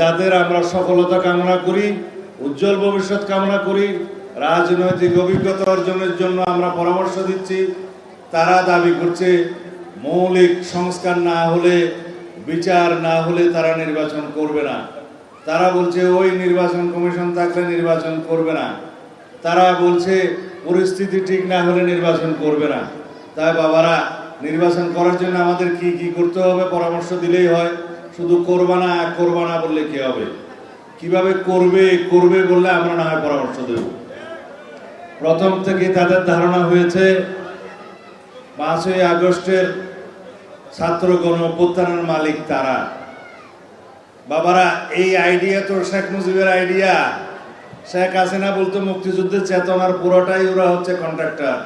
যাদের আমরা সফলতা কামনা করি, উজ্জ্বল ভবিষ্যৎ কামনা করি, রাজনৈতিক অভিজ্ঞতা অর্জনের জন্য আমরা পরামর্শ দিচ্ছি, তারা দাবি করছে মৌলিক সংস্কার না হলে, বিচার না হলে তারা নির্বাচন করবে না। তারা বলছে, ওই নির্বাচন কমিশন থাকলে নির্বাচন করবে না। তারা বলছে, পরিস্থিতি ঠিক না হলে নির্বাচন করবে না। তাই বাবারা, নির্বাচন করার জন্য আমাদের কি কি করতে হবে, পরামর্শ দিলেই হয়। শুধু করবা না করবা না বললে কি হবে? কীভাবে করবে করবে বললে আমরা না হয় পরামর্শ দেব। প্রথম থেকে তাদের ধারণা হয়েছে, পাঁচই আগস্টের ছাত্র গণ মালিক তারা। বাবারা, এই আইডিয়া তো শেখ মুজিবের আইডিয়া শেখ হাসিনা বলতো, মুক্তিযুদ্ধের চেতনার পুরোটাই ওরা হচ্ছে কন্ট্রাক্টর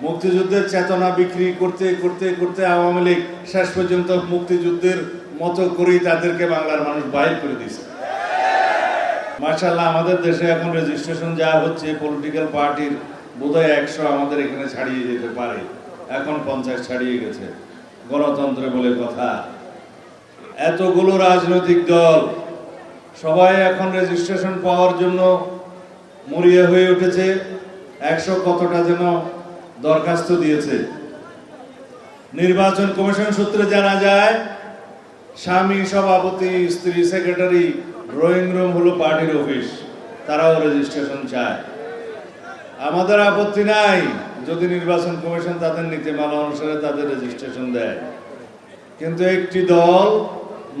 মুক্তিযুদ্ধের চেতনা বিক্রি করতে করতে করতে আওয়ামী লীগ শেষ পর্যন্ত মুক্তিযুদ্ধের মতো করেই তাদেরকে বাংলার মানুষ বাইর করে দিয়েছে। মার্শাল্লাহ আমাদের দেশে এখন রেজিস্ট্রেশন যা হচ্ছে পলিটিক্যাল পার্টির বোধহয় একশো আমাদের এখানে ছাড়িয়ে যেতে পারে। এখন পঞ্চাশ ছাড়িয়ে গেছে। গণতন্ত্রে বলে কথা। এতগুলো রাজনৈতিক দল সবাই এখন রেজিস্ট্রেশন পাওয়ার জন্য মরিয়া হয়ে উঠেছে। একশো কতটা যেন দরখাস্ত দিয়েছে। নির্বাচন কমিশন সূত্রে জানা যায়, স্বামী সভাপতি, স্ত্রী সেক্রেটারি, ড্রয়িং রুম হলো পার্টির অফিস, তারাও রেজিস্ট্রেশন চায়। আমাদের আপত্তি নাই, যদি নির্বাচন কমিশন তাদের নীতিমালা অনুসারে তাদের রেজিস্ট্রেশন দেয়। কিন্তু একটি দল,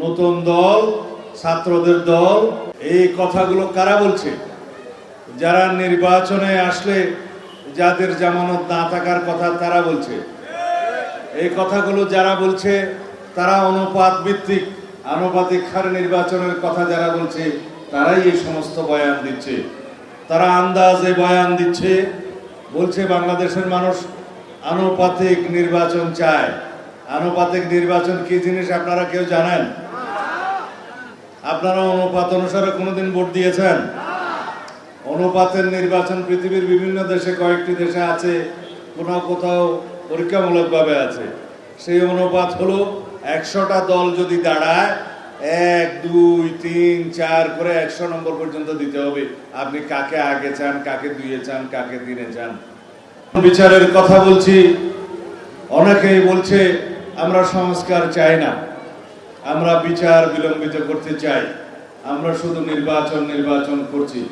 নতুন দল, ছাত্রদের দল, এই কথাগুলো কারা বলছে? যারা নির্বাচনে আসলে যাদের জামানত না থাকার কথা তারা বলছে। এই কথাগুলো যারা বলছে, তারা অনুপাত ভিত্তিক, আনুপাতিক হারে নির্বাচনের কথা যারা বলছে, তারাই এই সমস্ত বয়ান দিচ্ছে। তারা আন্দাজে বয়ান দিচ্ছে, বলছে বাংলাদেশের মানুষ আনুপাতিক নির্বাচন চায়। আনুপাতিক নির্বাচন কি জিনিস আপনারা কেউ জানেন? আপনারা অনুপাত অনুসারে কোনোদিন ভোট দিয়েছেন? অনুপাতের নির্বাচন পৃথিবীর বিভিন্ন দেশে কয়েকটি দেশে আছে, কোথাও কোথাও পরীক্ষামূলকভাবে আছে। সেই অনুপাত হলো একশোটা দল যদি দাঁড়ায়, এক, দুই, তিন, চার করে একশো নম্বর পর্যন্ত দিতে হবে। আপনি কাকে আগে চান, কাকে দুইয়ে চান, কাকে তিনে চান? বিচারের কথা বলছি। অনেকেই বলছে, আমরা সংস্কার চাই না। আমরা বিচার বিলম্বিত করতে চাই। আমরা শুধু নির্বাচন নির্বাচন করছি।